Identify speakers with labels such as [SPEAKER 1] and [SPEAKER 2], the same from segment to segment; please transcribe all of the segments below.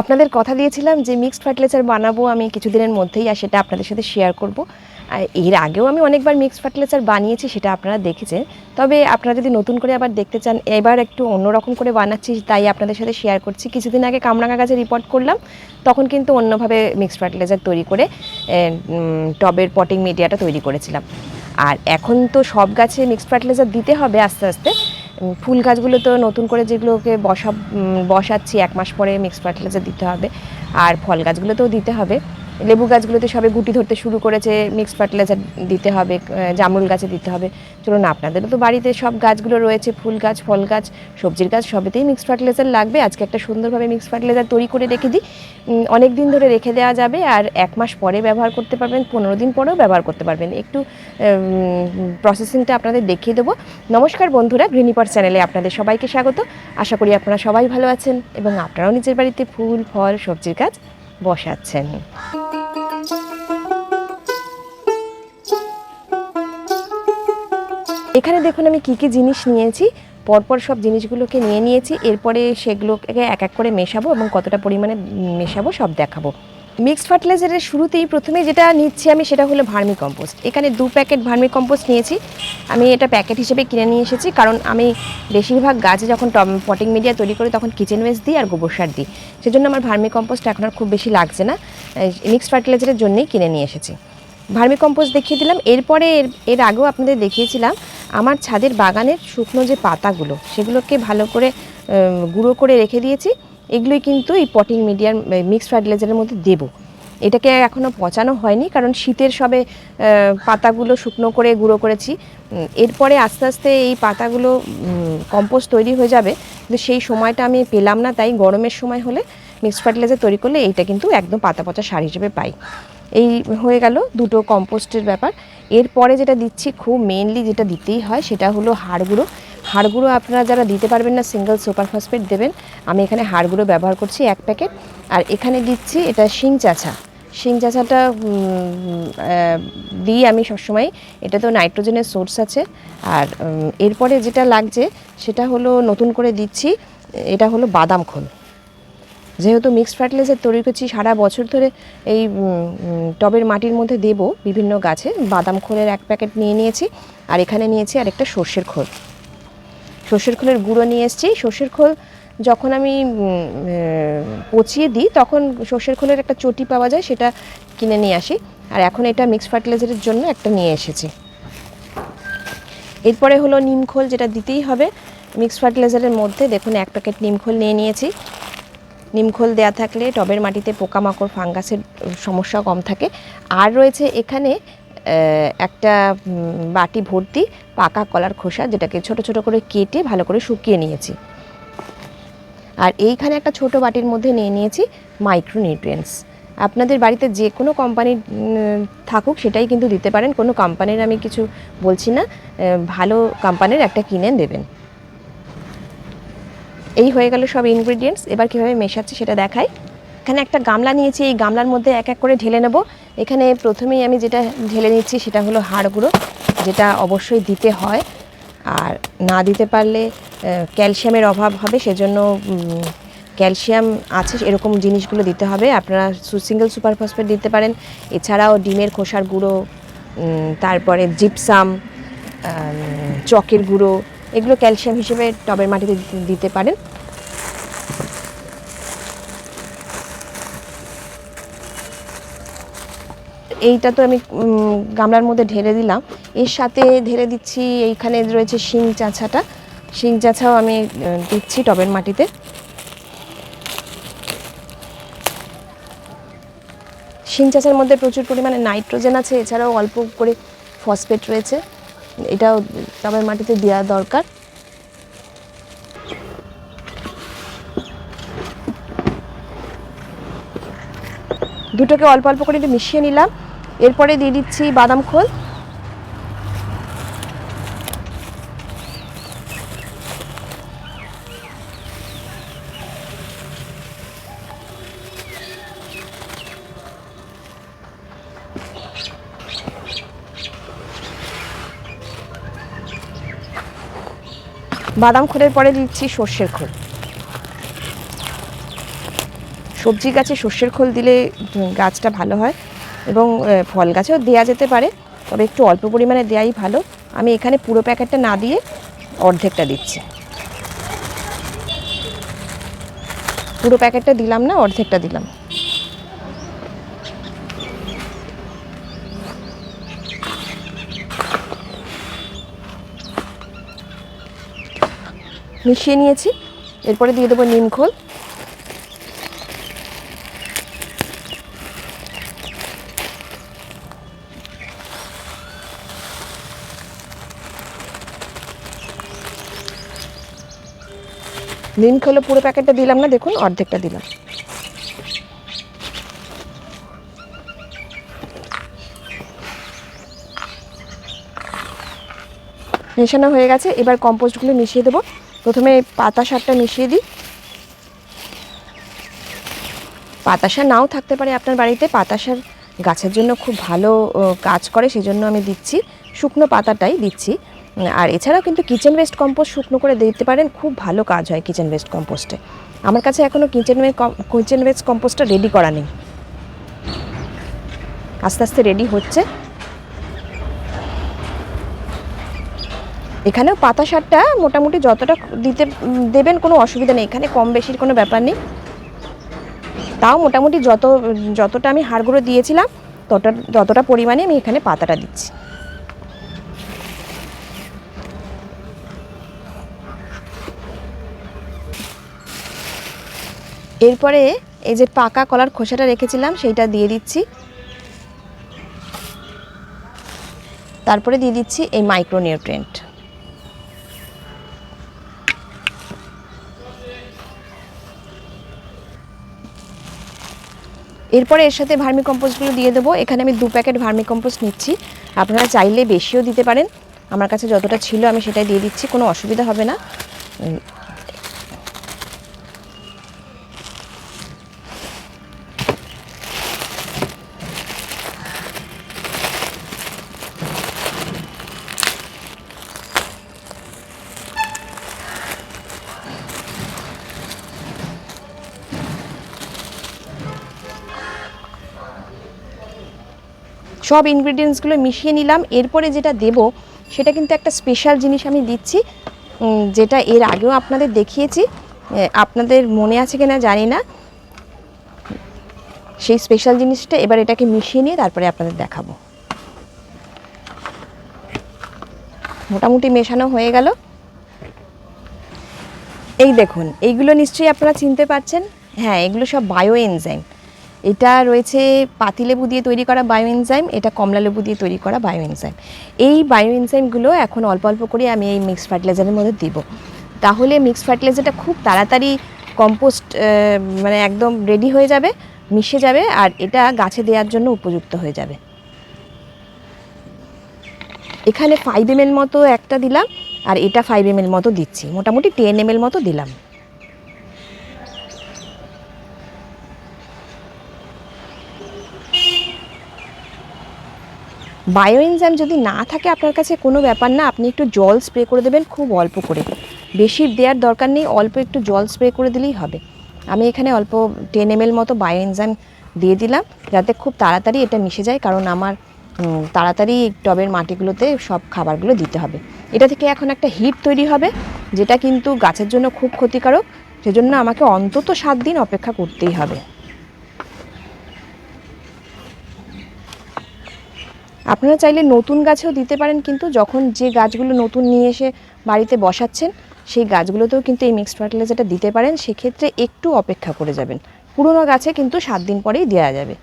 [SPEAKER 1] আপনাদের কথা দিয়েছিলাম যে মিক্সড ফার্টিলাইজার বানাবো আমি কিছুদিনের মধ্যেই, আর সেটা আপনাদের সাথে শেয়ার করব। আর এর আগেও আমি অনেকবার মিক্সড ফার্টিলাইজার বানিয়েছি, সেটা আপনারা দেখেছেন। তবে আপনারা যদি নতুন করে আবার দেখতে চান, এবার একটু অন্যরকম করে বানাচ্ছি, তাই আপনাদের সাথে শেয়ার করছি। কিছুদিন আগে কামরাঙ্গা গাছে রিপোর্ট করলাম, তখন কিন্তু অন্যভাবে মিক্সড ফার্টিলাইজার তৈরি করে টবের পটিং মিডিয়াটা তৈরি করেছিলাম। আর এখন তো সব গাছে মিক্সড ফার্টিলাইজার দিতে হবে আস্তে আস্তে। ফুল গাছগুলো তো নতুন করে যেগুলোকে বসা বসাচ্ছি, এক মাস পরে মিক্সড ফার্টিলাইজার দিতে হবে। আর ফল গাছগুলোতেও দিতে হবে। লেবু গাছগুলোতে সবে গুটি ধরতে শুরু করেছে মিক্সড ফার্টিলাইজার দিতে হবে জামরুল গাছে দিতে হবে। চলুন, আপনাদেরও তো বাড়িতে সব গাছগুলো রয়েছে, ফুল গাছ, ফল গাছ, সবজির গাছ, সবেতেই মিক্সড ফার্টিলাইজার লাগবে। আজকে একটা সুন্দরভাবে মিক্সড ফার্টিলাইজার তৈরি করে রেখে দিই। অনেক দিন ধরে রেখে দেওয়া যাবে আর এক মাস পরে ব্যবহার করতে পারবেন, পনেরো দিন পরেও ব্যবহার করতে পারবেন। একটু প্রসেসিংটা আপনাদের দেখিয়ে দেবো। নমস্কার বন্ধুরা গ্রিনিপার চ্যানেলে আপনাদের সবাইকে স্বাগত। আশা করি আপনারা সবাই ভালো আছেন এবং আপনারাও নিজের বাড়িতে ফুল, ফল, সবজির গাছ বসাচ্ছেন। এখানে দেখুন আমি কি কি জিনিস নিয়েছি। পরপর সব জিনিসগুলোকে নিয়ে নিয়েছি। এরপরে সেগুলোকে এক এক করে মেশাবো এবং কতটা পরিমাণে মেশাবো সব দেখাবো। মিক্সড ফার্টিলাইজারের শুরুতেই প্রথমে যেটা নিচ্ছি আমি সেটা হলো ভার্মি কম্পোস্ট এখানে দু প্যাকেট ভার্মি কম্পোস্ট নিয়েছি। আমি এটা প্যাকেট হিসেবে কিনে নিয়ে এসেছি কারণ আমি বেশিরভাগ গাছে যখন পটিং মিডিয়া তৈরি করি তখন কিচেন ওয়েস্ট দিই আর গোবর সার দিই। সেজন্য আমার ভার্মি কম্পোস্ট এখন আর খুব বেশি লাগছে না। মিক্সড ফার্টিলাইজারের জন্যই কিনে নিয়ে এসেছি। ভার্মি কম্পোস্ট দেখিয়ে দিলাম। এরপরে এর এর আগেও আপনাদের দেখিয়েছিলাম আমার ছাদের বাগানের শুকনো যে পাতাগুলো, সেগুলোকে ভালো করে গুঁড়ো করে রেখে দিয়েছি। এগুলোই কিন্তু এই পটিং মিডিয়ার মিক্সড ফার্টিলাইজারের মধ্যে দেবো। এটাকে এখনও পচানো হয়নি, কারণ শীতের সবে পাতাগুলো শুকনো করে গুঁড়ো করেছি। এরপরে আস্তে আস্তে এই পাতাগুলো কম্পোস্ট তৈরি হয়ে যাবে। কিন্তু সেই সময়টা আমি পেলাম না, তাই গরমের সময় হলে মিক্সড ফার্টিলাইজার তৈরি করলে এইটা কিন্তু একদম পাতা পচা সার হিসেবে পাই। এই হয়ে গেল দুটো কম্পোস্টের ব্যাপার। এরপরে যেটা দিচ্ছি খুব মেনলি যেটা দিতেই হয় সেটা হলো হাড়গুঁড়ো। হাড়গুঁড়ো আপনারা যারা দিতে পারবেন না সিঙ্গেল সুপার ফসফেট দেবেন। আমি এখানে হাড়গুঁড়ো ব্যবহার করছি এক প্যাকেট। আর এখানে দিচ্ছি এটা শিং চাছা শিং আহ, দিই আমি সবসময়। এটা তো নাইট্রোজেনের সোর্স আছে। আর এরপরে যেটা লাগছে সেটা হলো নতুন করে দিচ্ছি এটা হলো বাদাম খোল। যেহেতু মিক্সড ফার্টিলাইজার তৈরি করছি, সারা বছর ধরে এই টবের মাটির মধ্যে দেব বিভিন্ন গাছে। বাদাম খোলের এক প্যাকেট নিয়ে নিয়েছি, আর এখানে নিয়েছি আর একটা সর্ষের খোল। সর্ষের খোলের গুঁড়ো নিয়ে এসেছি। সর্ষের খোল যখন আমি পচিয়ে দিই, তখন সর্ষের খোলের একটা চটি পাওয়া যায়, সেটা কিনে নিয়ে আসি। আর এখন এটা মিক্সড ফার্টিলাইজারের জন্য একটা নিয়ে এসেছি। এরপরে হলো নিমখোল যেটা দিতেই হবে। মিক্সড ফার্টিলাইজারের মধ্যে দেখুন, এক প্যাকেট নিমখোল নিয়ে নিয়েছি। নিমখোল দেয়া থাকলে টবের মাটিতে পোকামাকড়, ফাঙ্গাসের সমস্যা কম থাকে। আর রয়েছে এখানে একটা বাটি ভর্তি পাকা কলার খোসা, যেটাকে ছোট ছোট করে কেটে ভালো করে শুকিয়ে নিয়েছি। আর এইখানে একটা ছোট বাটির মধ্যে নিয়ে নিয়েছি মাইক্রো নিউট্রিয়েন্টস আপনাদের বাড়িতে যে কোনো কোম্পানির থাকুক, সেটাই কিন্তু দিতে পারেন। কোনো কোম্পানির আমি কিছু বলছি না। ভালো কোম্পানির একটা কিনে দেবেন। এই হয়ে গেল সব ইনগ্রিডিয়েন্টস এবার কীভাবে মেশাচ্ছি সেটা দেখাই। এখানে একটা গামলা নিয়েছি, এই গামলার মধ্যে এক এক করে ঢেলে নেব। এখানে প্রথমেই আমি যেটা ঢেলে নিচ্ছি সেটা হলো হাড় গুঁড়ো, যেটা অবশ্যই দিতে হয়। আর না দিতে পারলে ক্যালসিয়ামের অভাব হবে, সেজন্য ক্যালসিয়াম আছে, এরকম জিনিসগুলো দিতে হবে। আপনারা সিঙ্গেল সুপার ফসফেট দিতে পারেন। এছাড়াও ডিমের খোসার গুঁড়ো তারপরে জিপসাম চকের গুঁড়ো এগুলো ক্যালসিয়াম হিসেবে টবের মাটিতে দিতে পারেন। এইটা তো আমি গামলার মধ্যে ঢেলে দিলাম। এর সাথে ঢেলে দিচ্ছি, এইখানে রয়েছে শিং চাছাটা। শিং চাছাও আমি দিচ্ছি টবের মাটিতে। শিং চাষের মধ্যে প্রচুর পরিমাণে নাইট্রোজেন আছে, এছাড়াও অল্প করে ফসফেট রয়েছে। এটাও টবের মাটিতে দেওয়া দরকার। দুটোকে অল্প অল্প করে একটু মিশিয়ে নিলাম। এরপরে দিয়ে দিচ্ছি বাদাম খোল। বাদাম খোলের পরে দিচ্ছি সর্ষের খোল। সবজি গাছে সর্ষের খোল দিলে গাছটা ভালো হয় এবং ফল গাছেও দেওয়া যেতে পারে, তবে একটু অল্প পরিমাণে দেওয়াই ভালো। আমি এখানে পুরো প্যাকেটটা না দিয়ে অর্ধেকটা দিচ্ছি। পুরো প্যাকেটটা দিলাম না, অর্ধেকটা দিলাম। মিশিয়ে নিয়েছি। এরপরে দিয়ে দেবো নিম খোল। নিম খোলে পুরো প্যাকেটটা দিলাম না, দেখুন অর্ধেকটা দিলাম। মেশানো হয়ে গেছে, এবার কম্পোস্টগুলো মিশিয়ে দেবো। প্রথমে পাতা সারটা মিশিয়ে দিই। পাতা সার নাও থাকতে পারে আপনার বাড়িতে। পাতা সার গাছের জন্য খুব ভালো কাজ করে সেই জন্য আমি দিচ্ছি। শুকনো পাতাটাই দিচ্ছি। আর এছাড়াও কিন্তু কিচেন ওয়েস্ট কম্পোস্ট শুকনো করে দিতে পারেন, খুব ভালো কাজ হয় কিচেন ওয়েস্ট কম্পোস্টে। আমার কাছে এখনও কিচেন কিচেন ওয়েস্ট কম্পোস্টটা রেডি করা নেই। আস্তে আস্তে রেডি হচ্ছে। এখানেও পাতা সারটা মোটামুটি যতটা দিতে দেবেন কোনো অসুবিধা নেই। এখানে কম বেশির কোনো ব্যাপার নেই। তাও মোটামুটি যত, যতটা আমি হাড়গুলো দিয়েছিলাম, তত, ততটা পরিমাণে আমি এখানে পাতাটা দিচ্ছি। এরপরে এই যে পাকা কলার খোসাটা রেখেছিলাম, সেইটা দিয়ে দিচ্ছি। তারপরে দিয়ে দিচ্ছি এই মাইক্রোনিউট্রেন্ট এরপরে এর সাথে ভার্মি কম্পোস্টগুলো দিয়ে দেবো। এখানে আমি দু প্যাকেট ভার্মি কম্পোস্ট নিচ্ছি। আপনারা চাইলে বেশিও দিতে পারেন। আমার কাছে যতটা ছিল আমি সেটাই দিয়ে দিচ্ছি, কোনো অসুবিধা হবে না। সব ইনগ্রিডিয়েন্টসগুলো মিশিয়ে নিলাম। এরপরে যেটা দেব, সেটা কিন্তু একটা স্পেশাল জিনিস আমি দিচ্ছি। যেটা এর আগেও আপনাদের দেখিয়েছি। আপনাদের মনে আছে কিনা জানি না। সেই স্পেশাল জিনিসটা এবার এটাকে মিশিয়ে নিয়ে তারপরে আপনাদের দেখাবো। মোটামুটি মেশানো হয়ে গেল। এই দেখুন, এইগুলো নিশ্চয়ই আপনারা চিনতে পারছেন। হ্যাঁ এগুলো সব বায়ো এনজাইম এটা রয়েছে পাতিলেবু দিয়ে তৈরি করা বায়ো এনজাইম এটা কমলা লেবু দিয়ে তৈরি করা বায়ো এনজাইম এই বায়ো এনজাইমগুলো এখন অল্প অল্প করে আমি এই মিক্সড ফার্টিলাইজারের মধ্যে দিব। তাহলে মিক্সড ফার্টিলাইজারটা খুব তাড়াতাড়ি কম্পোস্ট মানে একদম রেডি হয়ে যাবে, মিশে যাবে, আর এটা গাছে দেওয়ার জন্য উপযুক্ত হয়ে যাবে। এখানে ফাইভ এম মতো একটা দিলাম, আর এটা ফাইভ এম মতো দিচ্ছি। মোটামুটি টেন এম মতো দিলাম। বায়ো এনজাইম যদি না থাকে আপনার কাছে কোনো ব্যাপার না, আপনি একটু জল স্প্রে করে দেবেন খুব অল্প করে। বেশি দেওয়ার দরকার নেই, অল্প একটু জল স্প্রে করে দিলেই হবে। আমি এখানে অল্প টেন এম এল মতো বায়ো এনজাইম দিয়ে দিলাম, যাতে খুব তাড়াতাড়ি এটা মিশে যায়, কারণ আমার তাড়াতাড়ি টবের মাটিগুলোতে সব খাবারগুলো দিতে হবে। এটা থেকে এখন একটা হিট তৈরি হবে, যেটা কিন্তু গাছের জন্য খুব ক্ষতিকারক। সেজন্য আমাকে অন্তত সাত দিন অপেক্ষা করতেই হবে। আপনারা চাইলে নতুন গাছেও দিতে পারেন, কিন্তু যখন যে গাছগুলো নতুন নিয়ে এসে বাড়িতে বসাচ্ছেন, সেই গাছগুলোতেও কিন্তু এই মিক্সড ফার্টিলাইজারটা দিতে পারেন, সেক্ষেত্রে একটু অপেক্ষা করে যাবেন। পুরনো গাছে কিন্তু সাত দিন পরেই দেওয়া যাবে।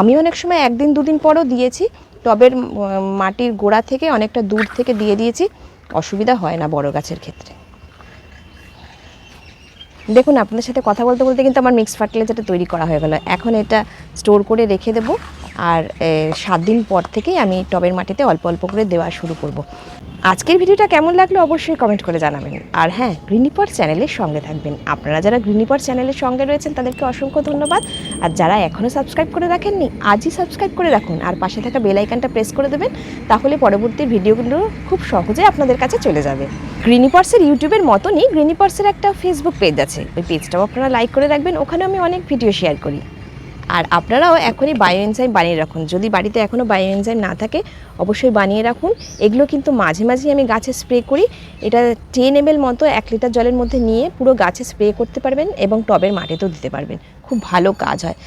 [SPEAKER 1] আমি অনেক সময় একদিন দুদিন পরও দিয়েছি টবের মাটির গোড়া থেকে অনেকটা দূর থেকে দিয়ে দিয়েছি। অসুবিধা হয় না বড় গাছের ক্ষেত্রে। দেখুন, আপনাদের সাথে কথা বলতে বলতে কিন্তু আমার মিক্স ফার্টিলাইজারটা তৈরি করা হয়ে গেল এখন এটা স্টোর করে রেখে দেব আর সাত দিন পর থেকেই আমি টবের মাটিতে অল্প অল্প করে দেওয়া শুরু করব। আজকের ভিডিওটা কেমন লাগল অবশ্যই কমেন্ট করে জানাবেন। আর হ্যাঁ গ্রিনিপট চ্যানেলের সঙ্গে থাকবেন। আপনারা যারা গ্রিনিপট চ্যানেলের সঙ্গে রয়েছেন, তাদেরকে অসংখ্য ধন্যবাদ। আর যারা এখনও সাবস্ক্রাইব করে রাখেননি, আজই সাবস্ক্রাইব করে রাখুন। আর পাশে থাকা বেল আইকনটা প্রেস করে দেবেন, তাহলে পরবর্তী ভিডিওগুলো খুব সহজে আপনাদের কাছে চলে যাবে। গ্রিনিপটসের ইউটিউবের মতনই গ্রিনিপটসের একটা ফেসবুক পেজ আছে। ওই পেজটাও আপনারা লাইক করে রাখবেন। ওখানে আমি অনেক ভিডিও শেয়ার করি। আর আপনারাও এখনই বায়ো এনজাইম বানিয়ে রাখুন। যদি বাড়িতে এখনও বায়ো এনজাইম না থাকে, অবশ্যই বানিয়ে রাখুন। এগুলো কিন্তু মাঝে মাঝেই আমি গাছে স্প্রে করি। এটা টেন এম মতো এক লিটার জলের মধ্যে নিয়ে পুরো গাছে স্প্রে করতে পারবেন এবং টবের মাটিতেও দিতে পারবেন। খুব ভালো কাজ হয়।